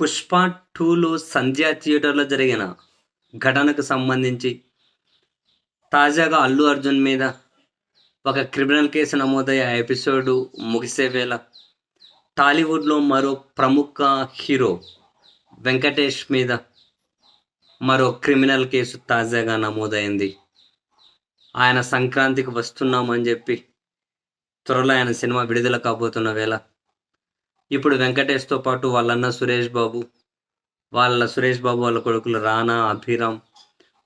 పుష్ప టూలో సంధ్యా థియేటర్లో జరిగిన ఘటనకు సంబంధించి తాజాగా అల్లు అర్జున్ మీద ఒక క్రిమినల్ కేసు నమోదయ్యే ఎపిసోడ్ ముగిసే వేళ టాలీవుడ్లో మరో ప్రముఖ హీరో వెంకటేష్ మీద మరో క్రిమినల్ కేసు తాజాగా నమోదైంది. ఆయన సంక్రాంతికి వస్తున్నామని చెప్పి త్వరలో ఆయన సినిమా విడుదల కాబోతున్న వేళ ఇప్పుడు వెంకటేష్తో పాటు వాళ్ళన్న సురేష్ బాబు వాళ్ళ సురేష్ బాబు వాళ్ళ కొడుకులు రానా అభిరామ్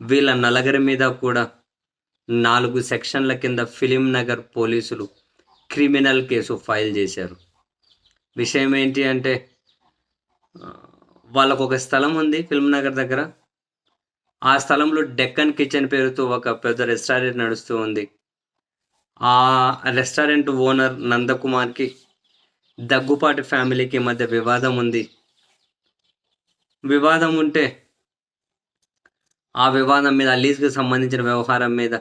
వీళ్ళ నలగరి మీద కూడా నాలుగు సెక్షన్ల కింద ఫిలిం నగర్ పోలీసులు క్రిమినల్ కేసు ఫైల్ చేశారు. విషయం ఏంటి అంటే వాళ్ళకు ఒక స్థలం ఉంది ఫిల్మ్ నగర్ దగ్గర. ఆ స్థలంలో డెక్కన్ కిచెన్ పేరుతో ఒక పెద్ద రెస్టారెంట్ నడుస్తూ ఉంది. ఆ రెస్టారెంట్ ఓనర్ నందకుమార్కి దగ్గుపాటి ఫ్యామిలీకి మధ్య వివాదం ఉంది. వివాదం ఉంటే ఆ వివాదం మీద లీజ్కి సంబంధించిన వ్యవహారం మీద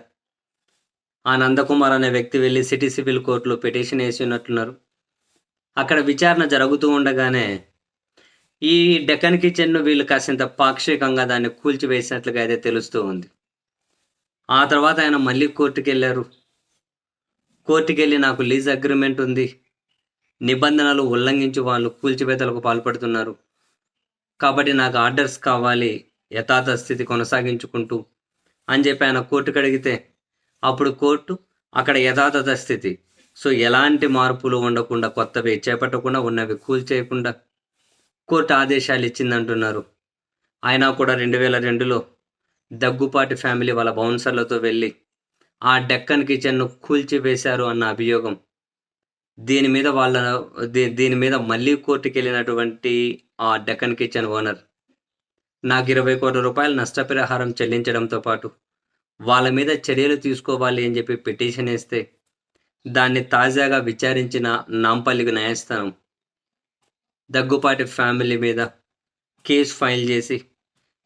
ఆ నందకుమార్ అనే వ్యక్తి వెళ్ళి సిటీ సివిల్ కోర్టులో పిటిషన్ వేసి ఉన్నట్లున్నారు అక్కడ విచారణ జరుగుతూ ఉండగానే ఈ డెక్కన్ కిచెన్ను వీళ్ళు కాసింత పాక్షికంగా దాన్ని కూల్చివేసినట్లుగా అయితే తెలుస్తూ ఉంది. ఆ తర్వాత ఆయన మళ్ళీ కోర్టుకెళ్ళారు వెళ్ళారు వెళ్ళి నాకు లీజ్ అగ్రిమెంట్ ఉంది. నిబంధనలు ఉల్లంఘించి వాళ్ళు కూల్చివేతలకు పాల్పడుతున్నారు. కాబట్టి నాకు ఆర్డర్స్ కావాలి యథార్థ స్థితి కొనసాగించుకుంటూ అని చెప్పి ఆయన కోర్టుకు అడిగితే అప్పుడు కోర్టు అక్కడ యథాతథ స్థితి. సో ఎలాంటి మార్పులు ఉండకుండా కొత్తవి చేపట్టకుండా ఉన్నవి కూల్చేయకుండా కోర్టు ఆదేశాలు ఇచ్చిందంటున్నారు. అయినా కూడా రెండు వేల రెండులో దగ్గుపాటి ఫ్యామిలీ వాళ్ళ బౌన్సర్లతో వెళ్ళి ఆ డెక్కన్ కిచెన్ను కూల్చివేశారు అన్న అభియోగం దీని మీద వాళ్ళ దీ- దీని మీద మళ్ళీ కోర్టుకి వెళ్ళినటువంటి ఆ డెక్కన్ కిచెన్ ఓనర్ నాకు ఇరవై కోట్ల రూపాయలు నష్టపరిహారం చెల్లించడంతో పాటు వాళ్ళ మీద చర్యలు తీసుకోవాలి అని చెప్పి పిటిషన్ వేస్తే దాన్ని తాజాగా విచారించిన నాంపల్లికి న్యాయస్థానం దగ్గుపాటి ఫ్యామిలీ మీద కేసు ఫైల్ చేసి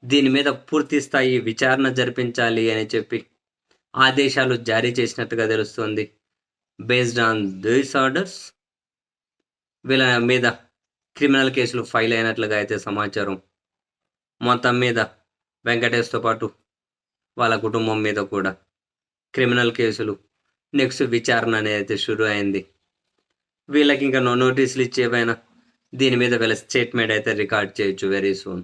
దీని మీద పూర్తి స్థాయి విచారణ జరిపించాలి అని చెప్పి ఆదేశాలు జారీ చేసినట్టుగా తెలుస్తోంది. బేస్డ్ ఆన్ దిస్ ఆర్డర్స్ వీళ్ళ మీద క్రిమినల్ కేసులు ఫైల్ అయినట్లుగా అయితే సమాచారం మొత్తం మీద వెంకటేష్తో పాటు వాళ్ళ కుటుంబం మీద కూడా క్రిమినల్ కేసులు నెక్స్ట్ విచారణ అనేది అయితే అయింది. వీళ్ళకి ఇంకా నో నోటీసులు ఇచ్చేవైనా దీని మీద వీళ్ళ స్టేట్మెంట్ అయితే రికార్డ్ చేయొచ్చు వెరీ సూన్